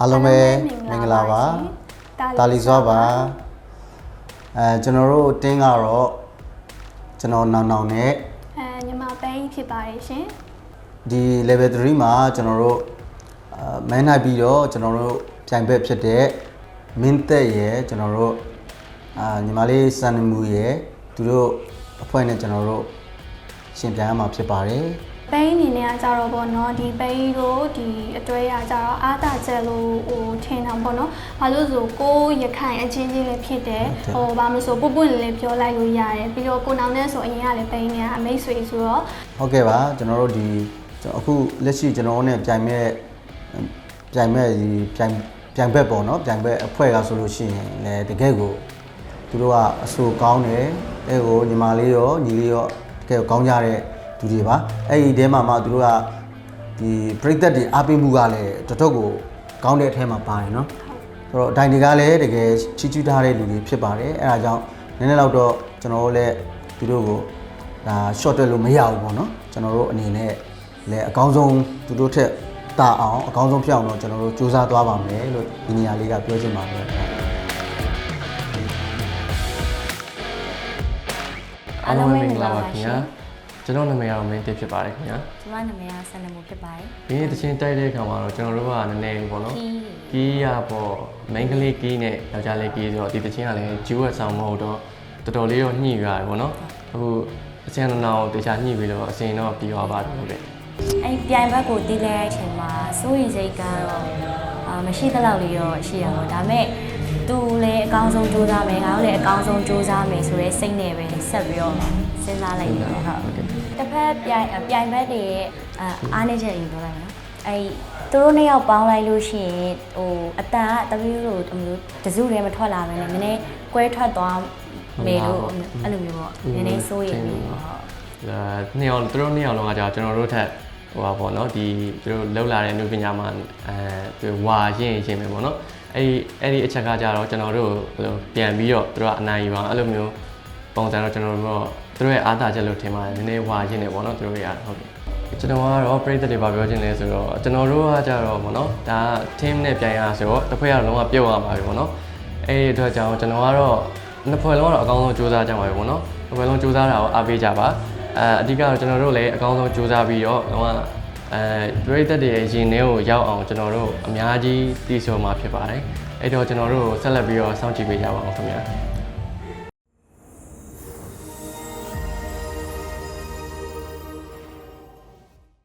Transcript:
အားလုံးပဲမင်္ဂလာပါတာလီစွာပါအဲကျွန်တော်တို့တင်းကတော့ကျွန်တော်နောင်နောင်နဲ့အဲညီမပဲဖြစ်ပါတယ်ရှင်ဒီ level 3မှာကျွန်တော်တို့အာမန်းနိုင်ပြီးတော့ကျွန်တော်တို့ပြိုင်ဘက်ဖြစ်တဲ့မင်းသက်ရယ်ကျွန်တော်တို့အာညီမလေးစံနမူရယ်သူတို့အဖွဲ့နဲ့ကျွန်တော်တို့ရှင်ပြိုင်ရမှာဖြစ်ပါတယ် ပဲအနေနဲ့ကကြတော့ပေါ့နော်ဒီပဲတို့ဒီအတွဲရကြတော့အားတာချက်လို့ဟိုထင်တာပေါ့နော်ဘာလို့ဆိုကိုရခိုင်အချင်းချင်းလည်းဖြစ်တယ်ဟိုဘာမလို့ဆိုပုတ်ပွင့်လည်းပြောလိုက်လို့ရတယ်ပြီးတော့ကိုနောင်နဲ့ဆိုအရင်ကလည်းပဲနေကအမိတ်ဆွေဆိုတော့ဟုတ်ကဲ့ပါကျွန်တော်တို့ဒီကျွန်တော်အခုလက်ရှိကျွန်တော်တို့ ਨੇ ပြိုင်မဲ့ပြိုင်မဲ့ဒီပြိုင်ပြိုင်ဘက်ပေါ့နော်ပြိုင်ဘက်အဖွဲ့ကဆိုလို့ရှိရင်လည်းတကယ်ကိုသူတို့ကအဆိုကောင်းတယ်အဲကိုညီမလေးရောညီလေးရောတကယ်ကိုကောင်းကြတဲ့ သူတွေပါအဲ့ဒီတဲမှာမှသူတို့ကဒီပြိသက်တွေအားပေးမှုကလည်းတော်တော်ကိုကောင်းတဲ့အထဲမှာပါတယ်နော်ဆိုတော့ဒိုင်တွေကလည်းတကယ်ချီးကျူးထားတဲ့လူတွေဖြစ်ပါတယ်အဲဒါကြောင့်နည်းနည်းတော့တော့ကျွန်တော်တို့လည်းသူတို့ကိုဒါ short တက်လို့မရဘူးပေါ့နော်ကျွန်တော်တို့အနေနဲ့လည်းအကောင်းဆုံးသူတို့ထက်တာအောင်အကောင်းဆုံးဖြစ်အောင်တော့ကျွန်တော်တို့စူးစမ်းသွားပါမယ်လို့ဒီနေရာလေးကပြောချင်ပါတယ်အားလုံးပဲမင်္ဂလာပါခင်ဗျာ ကျွန်တော်နာမည်ကတော့မင်းတစ်ဖြစ်ပါတယ်ခင်ဗျာကျမနာမည်ကဆန်နမှုဖြစ်ပါတယ်ဒီနေ့တချင်းတိုက်တဲ့အခါမှာတော့ကျွန်တော်တို့ကနည်းနည်းပေါ့နော်ကီးကီးရပေါ့မိန်းကလေးကီးနဲ့ယောက်ျားလေးကီးဆိုတော့ဒီတချင်းကလည်းဂျူးဝက်ဆောင်မဟုတ်တော့တော်တော်လေးတော့ညှိရတယ်ပေါ့နော်အခုအချင်းအနာကိုတခြားညှိပြီးတော့အစင်တော့ပြီးသွားပါတယ်ဟုတ်ကဲ့အဲ့ပြိုင်ဘက်ကိုတီးလဲတဲ့အချိန်မှာစိုးရိမ်စိတ်ကတော့အာမရှိသလောက်လေးတော့ရှိရပါတော့ဒါပေမဲ့ သူလည်းအကောင်းဆုံးကြိုးစားမယ်ငါတို့လည်းအကောင်းဆုံးကြိုးစားမယ်ဆိုတဲ့စိတ်နဲ့ပဲဆက်ပြီးတော့စဉ်းစားလိုက်တယ်ဟုတ်ဟုတ်ကဲ့တစ်ဖက်ပြိုင်ပြိုင်ဘက်တွေရဲ့အာအားနေချက်တွေပြောလိုက်မယ်နော်အဲ့သူတို့နှစ်ယောက်ပေါင်းလိုက်လို့ရှိရင်ဟိုအတန်ကတပီးလို့အမျိုးတစုတည်းမထွက်လာဘဲနဲ့နည်းနည်းကွဲထွက်သွားမယ်လို့အဲ့လိုမျိုးပေါ့နည်းနည်းစိုးရိမ်နေပေါ့ဟုတ်ဒါနှစ်ယောက်သူတို့နှစ်ယောက်လုံးကကြာကျွန်တော်တို့ထက်ဟိုပါပေါ့နော်ဒီသူတို့လောက်လာတဲ့နုပညာမှာအဲသူဝါရင့်ရင့်ပဲပေါ့နော် အဲ့ဒီအဲ့ဒီအချက်ကကြတော့ကျွန်တော်တို့ဘယ်လိုပြန်ပြီးတော့သူတို့ကအနိုင်ယူပါအဲ့လိုမျိုးပုံစံတော့ကျွန်တော်တို့တော့သူတို့ရဲ့အားသာချက်လို့ထင်ပါတယ်နည်းနည်းဝါရင့်နေပေါ့နော်သူတို့ရဲ့ဟုတ်ကဲ့ကျွန်တော်ကတော့ပြည်သက်တွေပါပြောချင်လဲဆိုတော့ကျွန်တော်တို့ကကြတော့ပေါ့နော်ဒါက team နဲ့ပြန်ရဆိုတော့တစ်ဖွဲ့ကတော့လုံးဝပြုတ်ရပါပြီပေါ့နော်အဲ့ဒီအတွက်ကြောင့်ကျွန်တော်ကတော့နှစ်ဖွဲ့လုံးကတော့အကောင်းဆုံးစူးစမ်းကြပါပြီပေါ့နော်နှစ်ဖွဲ့လုံးစူးစမ်းတာကိုအားပေးကြပါအဲအဓိကတော့ကျွန်တော်တို့လည်းအကောင်းဆုံးစူးစမ်းပြီးတော့လုံးဝ အဲပြည်သက်တွေရဲ့ရင်ထဲကိုရောက်အောင်ကျွန်တော်တို့အများကြီးတည်ဆော်မှာဖြစ်ပါတယ်အဲ့တော့ကျွန်တော်တို့ဆက်လက်ပြီးတော့စောင့်ကြည့်ပေးကြပါအောင်ခင်ဗျာ